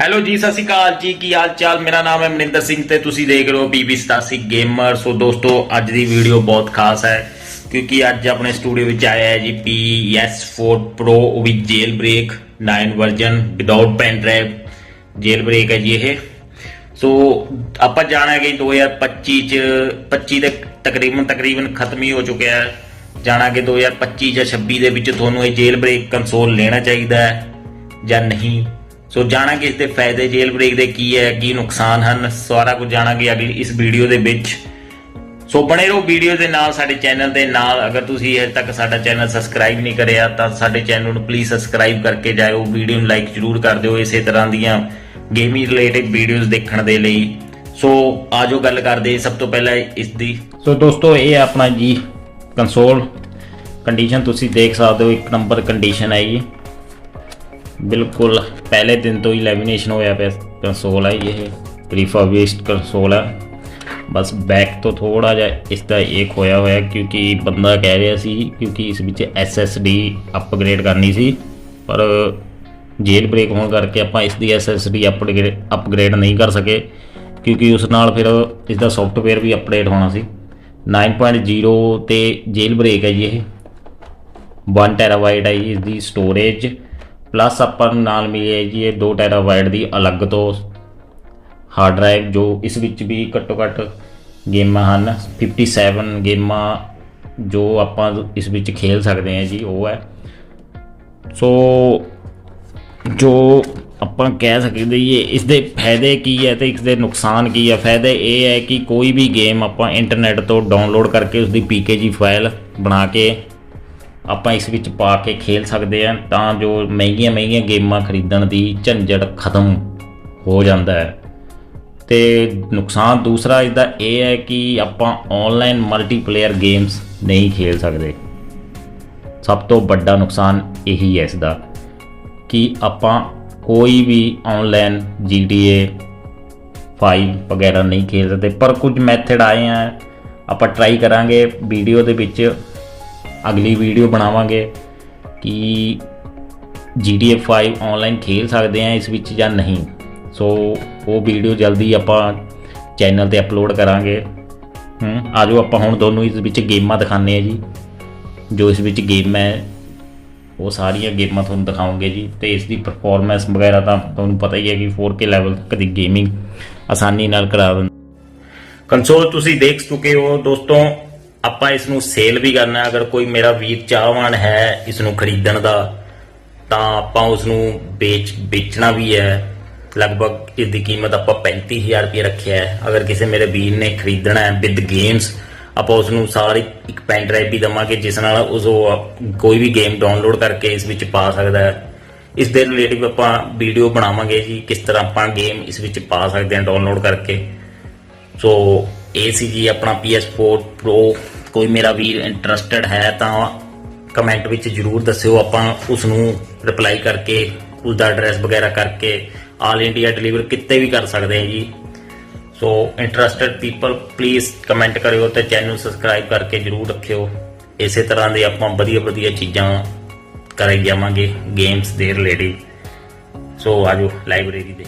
Hello ਜੀ, ਸਤਿ ਸ਼੍ਰੀ ਅਕਾਲ ਜੀ, ਕੀ ਹਾਲ ਚਾਲ? ਮੇਰਾ ਨਾਮ ਹੈ ਮਨਿੰਦਰ ਸਿੰਘ ਤੇ ਤੁਸੀਂ ਦੇਖ ਰਹੇ ਹੋ ਬੀਬੀ ਸਤਾਸੀ ਗੇਮਰ। ਸੋ ਦੋਸਤੋ, ਅੱਜ ਦੀ ਵੀਡੀਓ ਬਹੁਤ ਖਾਸ ਹੈ, ਕਿਉਂਕਿ ਅੱਜ ਆਪਣੇ ਸਟੂਡੀਓ ਵਿੱਚ ਆਇਆ ਹੈ ਜੀ PS4 Pro, ਉਹ ਵੀ jailbreak 9 version without pen drive jailbreak ਹੈ ਜੀ ਇਹ। ਸੋ ਆਪਾਂ ਜਾਣਾ ਜਾਣਾਂਗੇ 2025 ਚ 25 ਦੇ ਤਕਰੀਬਨ ਤਕਰੀਬਨ ਖਤਮ ਹੀ ਹੋ ਚੁੱਕਿਆ ਹੈ। ਜਾਣਾਂਗੇ 2025 ਜਾਂ 26 ਦੇ ਵਿੱਚ ਤੁਹਾਨੂੰ ਇਹ ਜੇਲ ਬ੍ਰੇਕ ਕੰਸੋਲ ਲੈਣਾ ਚਾਹੀਦਾ ਹੈ ਜਾਂ ਨਹੀਂ। ਸੋ ਜਾਣਾਂਗੇ ਇਸ ਦੇ ਫਾਇਦੇ ਜੇਲ ਬ੍ਰੇਕ ਦੇ ਕੀ ਹੈ, ਕੀ ਨੁਕਸਾਨ ਹਨ, ਸਾਰਾ ਕੁਝ ਜਾਣਾਂਗੇ ਅਗਲੀ ਇਸ ਵੀਡੀਓ ਦੇ ਵਿੱਚ। ਸੋ ਬਣੇ ਰਹੋ ਵੀਡੀਓ ਦੇ ਨਾਲ ਸਾਡੇ ਚੈਨਲ ਦੇ ਨਾਲ। ਅਗਰ ਤੁਸੀਂ ਹਜੇ ਤੱਕ ਸਾਡਾ ਚੈਨਲ ਸਬਸਕ੍ਰਾਈਬ ਨਹੀਂ ਕਰਿਆ, ਤਾਂ ਸਾਡੇ ਚੈਨਲ ਨੂੰ ਪਲੀਜ਼ ਸਬਸਕ੍ਰਾਈਬ ਕਰਕੇ ਜਾਇਓ। ਵੀਡੀਓ ਨੂੰ ਲਾਈਕ ਜ਼ਰੂਰ ਕਰ ਦਿਓ ਇਸੇ ਤਰ੍ਹਾਂ ਦੀਆਂ ਗੇਮਿੰਗ ਰਿਲੇਟਡ ਵੀਡੀਓਜ਼ ਦੇਖਣ ਦੇ ਲਈ। ਸੋ ਆਜੋ ਗੱਲ ਕਰਦੇ ਸਭ ਤੋਂ ਪਹਿਲਾਂ ਇਸ ਦੀ ਸੋ ਦੋਸਤੋ, ਇਹ ਆਪਣਾ ਜੀ ਕੰਸੋਲ ਕੰਡੀਸ਼ਨ ਤੁਸੀਂ ਦੇਖ ਸਕਦੇ ਹੋ। ਇੱਕ ਨੰਬਰ ਕੰਡੀਸ਼ਨ ਹੈ ਜੀ। ਬਿਲਕੁਲ। ਪਹਿਲੇ ਦਿਨ ਤੋਂ ਹੀ ਲੈਮੀਨੇਸ਼ਨ ਹੋਇਆ ਪਿਆ ਕੰਸੋਲ ਹੈ ਜੀ ਇਹ ਪ੍ਰੀਫਰਬਿਸ਼ਡ ਕੰਸੋਲ ਹੈ ਬਸ ਬੈਕ ਤੋਂ ਥੋੜਾ ਜਿਹਾ ਇਸ ਦਾ ਇੱਕ ਹੋਇਆ ਹੋਇਆ ਕਿਉਂਕਿ ਬੰਦਾ ਕਹਿ ਰਿਹਾ ਸੀ ਕਿਉਂਕਿ ਇਸ ਵਿੱਚ SSD ਅਪਗ੍ਰੇਡ ਕਰਨੀ ਸੀ। ਪਰ ਜੇਲ ਬ੍ਰੇਕ ਹੋਣ ਕਰਕੇ ਆਪਾਂ ਇਸ ਦੀ SSD ਅਪਗ੍ਰੇਡ ਅਪਗ੍ਰੇਡ ਨਹੀਂ ਕਰ ਸਕੇ। ਕਿਉਂਕਿ ਉਸ ਨਾਲ ਫਿਰ ਇਸ ਦਾ ਸੌਫਟਵੇਅਰ ਵੀ ਅਪਡੇਟ ਹੋਣਾ ਸੀ। 9.0 ਤੇ ਜੇਲ ਬ੍ਰੇਕ ਹੈ ਜੀ ਇਹ। 1 ਟੈਰਾਬਾਈਟ ਹੈ ਜੀ ਇਸ ਦੀ ਸਟੋਰੇਜ ਪਲੱਸ ਆਪਾਂ ਨੂੰ ਨਾਲ ਮਿਲੀ ਹੈ ਜੀ ਇਹ 2 ਟੈਰਾਬਾਈਟ ਦੀ ਅਲੱਗ ਤੋਂ ਹਾਰਡ ਡਰਾਈਵ ਜੋ ਇਸ ਵਿੱਚ ਵੀ ਘੱਟੋ ਘੱਟ ਗੇਮਾਂ ਹਨ। 57 ਗੇਮਾਂ ਜੋ ਆਪਾਂ ਇਸ ਵਿੱਚ ਖੇਲ ਸਕਦੇ ਹਾਂ ਜੀ, ਉਹ ਹੈ। ਸੋ ਜੋ ਆਪਾਂ ਕਹਿ ਸਕਦੇ ਜੀ ਇਸ ਦੇ ਫਾਇਦੇ ਕੀ ਹੈ ਤੇ ਇਸ ਦੇ ਨੁਕਸਾਨ ਕੀ ਹੈ? ਫਾਇਦੇ ਇਹ ਹੈ ਕਿ ਕੋਈ ਵੀ ਗੇਮ ਆਪਾਂ ਇੰਟਰਨੈਟ ਤੋਂ ਡਾਊਨਲੋਡ ਕਰਕੇ ਉਸ ਦੀ ਪੀਕੇਜੀ ਫਾਈਲ ਬਣਾ ਕੇ ਆਪਾਂ ਇਸ ਵਿੱਚ ਪਾ ਕੇ ਖੇਲ ਸਕਦੇ ਹਾਂ, ਤਾਂ ਜੋ ਮਹਿੰਗੀਆਂ ਮਹਿੰਗੀਆਂ ਗੇਮਾਂ ਖਰੀਦਣ ਦੀ ਝੰਜਟ ਖਤਮ ਹੋ ਜਾਂਦਾ ਹੈ। ਤੇ ਨੁਕਸਾਨ ਦੂਸਰਾ ਇਸ ਦਾ ਇਹ ਹੈ ਕਿ ਆਪਾਂ ਆਨਲਾਈਨ ਮਲਟੀਪਲੇਅਰ ਗੇਮਸ ਨਹੀਂ ਖੇਲ ਸਕਦੇ। ਸਭ ਤੋਂ ਵੱਡਾ ਨੁਕਸਾਨ ਇਹੀ ਹੈ ਇਸ ਦਾ ਕਿ ਆਪਾਂ ਕੋਈ ਵੀ ਆਨਲਾਈਨ GTA 5 ਵਗੈਰਾ ਨਹੀਂ ਖੇਲ ਸਕਦੇ। ਪਰ ਕੁਝ ਮੈਥਡ ਆਏ ਆ, ਆਪਾਂ ਟਰਾਈ ਕਰਾਂਗੇ ਵੀਡੀਓ ਦੇ ਵਿੱਚ ਅਗਲੀ ਵੀਡੀਓ ਬਣਾਵਾਂਗੇ ਕਿ GTA 5 ਆਨਲਾਈਨ ਖੇਲ ਸਕਦੇ ਆ ਇਸ ਵਿੱਚ ਜਾਂ ਨਹੀਂ। ਸੋ ਉਹ ਵੀਡੀਓ ਜਲਦੀ ਆਪਾਂ ਚੈਨਲ ਤੇ ਅਪਲੋਡ ਕਰਾਂਗੇ। ਹੂੰ, ਆਜੋ ਆਪਾਂ ਹੁਣ ਤੁਹਾਨੂੰ ਇਸ ਵਿੱਚ ਗੇਮਾਂ ਦਿਖਾਉਂਦੇ ਆ ਜੀ। ਜੋ ਇਸ ਵਿੱਚ ਗੇਮ ਹੈ, ਉਹ ਸਾਰੀਆਂ ਗੇਮਾਂ ਤੁਹਾਨੂੰ ਦਿਖਾਉਂਗੇ ਜੀ। ਤੇ ਇਸ ਦੀ ਪਰਫਾਰਮੈਂਸ ਵਗੈਰਾ ਤਾਂ ਤੁਹਾਨੂੰ ਪਤਾ ਹੀ ਹੈ ਕਿ 4K ਲੈਵਲ ਤੱਕ ਦੀ ਗੇਮਿੰਗ ਆਸਾਨੀ ਨਾਲ ਕਰਾ ਦਿੰਦੇ। ਕੰਸੋਲ ਤੁਸੀਂ ਦੇਖ ਚੁੱਕੇ ਹੋ ਦੋਸਤੋ। ਆਪਾਂ ਇਸ ਨੂੰ ਸੇਲ ਵੀ ਕਰਨਾ ਹੈ। ਅਗਰ ਕੋਈ ਮੇਰਾ ਵੀਰ ਚਾਹਵਾਨ ਹੈ ਇਸ ਨੂੰ ਖਰੀਦਣ ਦਾ, ਤਾਂ ਆਪਾਂ ਉਸ ਨੂੰ ਵੇਚ, ਵੇਚਣਾ ਵੀ ਹੈ। ਲਗਭਗ ਇਸ ਦੀ ਕੀਮਤ ਆਪਾਂ 35000 ਰੁਪਏ ਰੱਖਿਆ ਹੈ। ਅਗਰ ਕਿਸੇ ਮੇਰੇ ਵੀਰ ਨੇ ਖਰੀਦਣਾ ਹੈ ਵਿਦ ਗੇਮਸ ਆਪਾਂ ਉਸ ਨੂੰ ਸਾਰੀ ਇੱਕ ਪੈਨ ਡਰਾਈਵ ਵੀ ਦਵਾਂਗੇ, ਜਿਸ ਨਾਲ ਉਸ ਉਹ ਕੋਈ ਵੀ ਗੇਮ ਡਾਊਨਲੋਡ ਕਰਕੇ ਇਸ ਵਿੱਚ ਪਾ ਸਕਦਾ ਹੈ। ਇਸ ਦੇ ਰਿਲੇਟਿਵ ਆਪਾਂ ਵੀਡੀਓ ਬਣਾਵਾਂਗੇ ਜੀ, ਕਿਸ ਤਰ੍ਹਾਂ ਆਪਾਂ ਗੇਮ ਇਸ ਵਿੱਚ ਪਾ ਸਕਦੇ ਹਾਂ ਡਾਊਨਲੋਡ ਕਰਕੇ। ਸੋ ਇਹ ਸੀ ਜੀ ਆਪਣਾ PS4 Pro ਕੋਈ ਮੇਰਾ ਵੀਰ ਇੰਟਰਸਟਿਡ ਹੈ ਤਾਂ ਕਮੈਂਟ ਵਿੱਚ ਜਰੂਰ ਦੱਸਿਓ। ਆਪਾਂ ਉਸ ਨੂੰ ਰਿਪਲਾਈ ਕਰਕੇ ਉਸ ਦਾ ਐਡਰੈਸ ਵਗੈਰਾ ਕਰਕੇ ਆਲ ਇੰਡੀਆ ਡਿਲੀਵਰ ਕਿਤੇ ਵੀ ਕਰ ਸਕਦੇ ਹਾਂ ਜੀ। So interested people please comment ਕਰਿਓ ਤੇ ਚੈਨਲ ਸਬਸਕ੍ਰਾਈਬ ਕਰਕੇ ਜਰੂਰ ਰੱਖਿਓ। ਇਸੇ ਤਰ੍ਹਾਂ ਦੇ ਆਪਾਂ ਵਧੀਆ ਵਧੀਆ ਚੀਜ਼ਾਂ ਕਰੇ ਜਾਵਾਂਗੇ ਗੇਮਸ ਦੇ ਰਿਲੇਟਿਡ ਸੋ ਆਜੋ ਲਾਇਬ੍ਰੇਰੀ ਦੇ